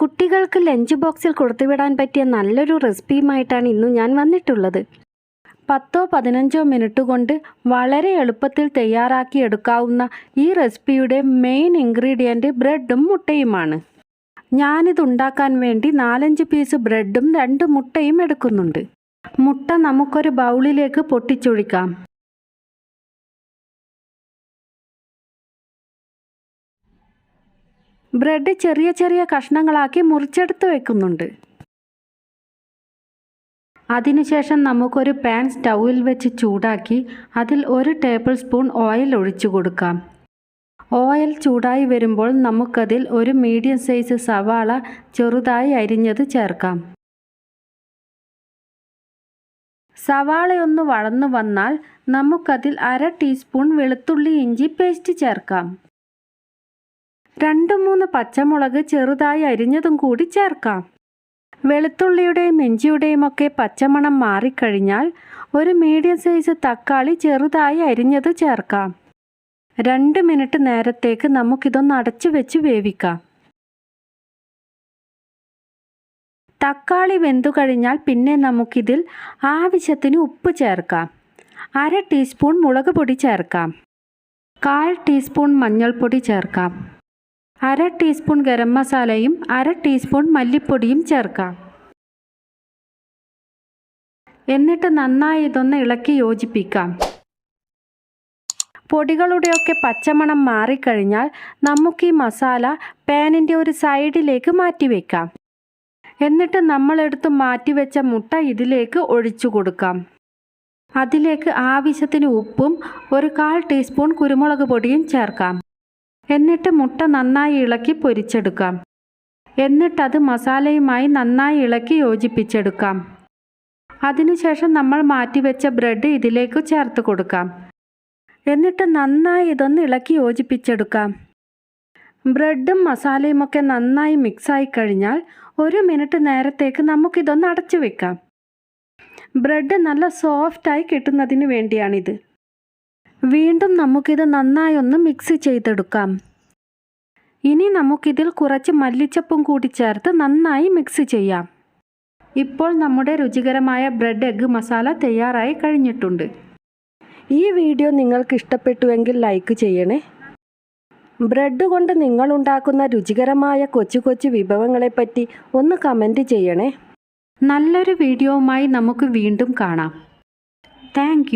കുട്ടികൾക്ക് ലഞ്ച് ബോക്സിൽ കൊടുത്തുവിടാൻ പറ്റിയ നല്ലൊരു റെസിപ്പിയുമായിട്ടാണ് ഇന്ന് ഞാൻ വന്നിട്ടുള്ളത്. പത്തോ പതിനഞ്ചോ മിനിറ്റ് കൊണ്ട് വളരെ എളുപ്പത്തിൽ തയ്യാറാക്കി എടുക്കാവുന്ന ഈ റെസിപ്പിയുടെ മെയിൻ ഇൻഗ്രീഡിയന്റ് ബ്രെഡും മുട്ടയുമാണ്. ഞാനിത് ഉണ്ടാക്കാൻ വേണ്ടി നാലഞ്ച് പീസ് ബ്രെഡും രണ്ട് മുട്ടയും എടുക്കുന്നുണ്ട്. മുട്ട നമുക്കൊരു ബൗളിലേക്ക് പൊട്ടിച്ചൊഴിക്കാം. ബ്രെഡ് ചെറിയ ചെറിയ കഷ്ണങ്ങളാക്കി മുറിച്ചെടുത്ത് വെക്കുന്നുണ്ട്. അതിനുശേഷം നമുക്കൊരു പാൻ സ്റ്റൗവിൽ വെച്ച് ചൂടാക്കി അതിൽ ഒരു ടേബിൾ സ്പൂൺ ഓയിൽ ഒഴിച്ചു കൊടുക്കാം. ഓയിൽ ചൂടായി വരുമ്പോൾ നമുക്കതിൽ ഒരു മീഡിയം സൈസ് സവാള ചെറുതായി അരിഞ്ഞത് ചേർക്കാം. സവാളയൊന്ന് വളർന്നു വന്നാൽ നമുക്കതിൽ അര ടീസ്പൂൺ വെളുത്തുള്ളി ഇഞ്ചി പേസ്റ്റ് ചേർക്കാം. രണ്ട് മൂന്ന് പച്ചമുളക് ചെറുതായി അരിഞ്ഞതും കൂടി ചേർക്കാം. വെളുത്തുള്ളിയുടെയും ഇഞ്ചിയുടെയും ഒക്കെ പച്ചമണം മാറിക്കഴിഞ്ഞാൽ ഒരു മീഡിയം സൈസ് തക്കാളി ചെറുതായി അരിഞ്ഞത് ചേർക്കാം. രണ്ട് മിനിറ്റ് നേരത്തേക്ക് നമുക്കിതൊന്ന് അടച്ചു വെച്ച് വേവിക്കാം. തക്കാളി വെന്തു കഴിഞ്ഞാൽ പിന്നെ നമുക്കിതിൽ ആവശ്യത്തിന് ഉപ്പ് ചേർക്കാം. അര ടീസ്പൂൺ മുളക് പൊടി ചേർക്കാം. കാൽ ടീസ്പൂൺ മഞ്ഞൾപ്പൊടി ചേർക്കാം. അര ടീസ്പൂൺ ഗരം മസാലയും അര ടീസ്പൂൺ മല്ലിപ്പൊടിയും ചേർക്കാം. എന്നിട്ട് നന്നായി ഇതൊന്ന് ഇളക്കി യോജിപ്പിക്കാം. പൊടികളുടെയൊക്കെ പച്ചമണം മാറിക്കഴിഞ്ഞാൽ നമുക്ക് ഈ മസാല പാനിന്റെ ഒരു സൈഡിലേക്ക് മാറ്റി വയ്ക്കാം എന്നിട്ട് നമ്മളെടുത്ത് മാറ്റിവെച്ച മുട്ട ഇതിലേക്ക് ഒഴിച്ചു കൊടുക്കാം. അതിലേക്ക് ആവശ്യത്തിന് ഉപ്പും ഒരു കാൽ ടീസ്പൂൺ കുരുമുളക് പൊടിയും ചേർക്കാം. എന്നിട്ട് മുട്ട നന്നായി ഇളക്കി പൊരിച്ചെടുക്കാം. എന്നിട്ടത് മസാലയുമായി നന്നായി ഇളക്കി യോജിപ്പിച്ചെടുക്കാം. അതിനുശേഷം നമ്മൾ മാറ്റിവെച്ച ബ്രെഡ് ഇതിലേക്ക് ചേർത്ത് കൊടുക്കാം. എന്നിട്ട് നന്നായി ഇതൊന്ന് ഇളക്കി യോജിപ്പിച്ചെടുക്കാം. ബ്രെഡും മസാലയും ഒക്കെ നന്നായി മിക്സായി കഴിഞ്ഞാൽ ഒരു മിനിറ്റ് നേരത്തേക്ക് നമുക്കിതൊന്ന് അടച്ചു വെക്കാം. ബ്രെഡ് നല്ല സോഫ്റ്റായി കിട്ടുന്നതിന് വേണ്ടിയാണിത്. വീണ്ടും നമുക്കിത് നന്നായി ഒന്ന് മിക്സ് ചെയ്തെടുക്കാം. ഇനി നമുക്കിതിൽ കുറച്ച് മല്ലിച്ചപ്പും കൂടി ചേർത്ത് നന്നായി മിക്സ് ചെയ്യാം. ഇപ്പോൾ നമ്മുടെ രുചികരമായ ബ്രെഡ് എഗ്ഗ് മസാല തയ്യാറായി കഴിഞ്ഞിട്ടുണ്ട്. ഈ വീഡിയോ നിങ്ങൾക്ക് ഇഷ്ടപ്പെട്ടുവെങ്കിൽ ലൈക്ക് ചെയ്യണേ. ബ്രെഡ് കൊണ്ട് നിങ്ങളുണ്ടാക്കുന്ന രുചികരമായ കൊച്ചു കൊച്ചു വിഭവങ്ങളെപ്പറ്റി ഒന്ന് കമന്റ് ചെയ്യണേ. നല്ലൊരു വീഡിയോവുമായി നമുക്ക് വീണ്ടും കാണാം. താങ്ക്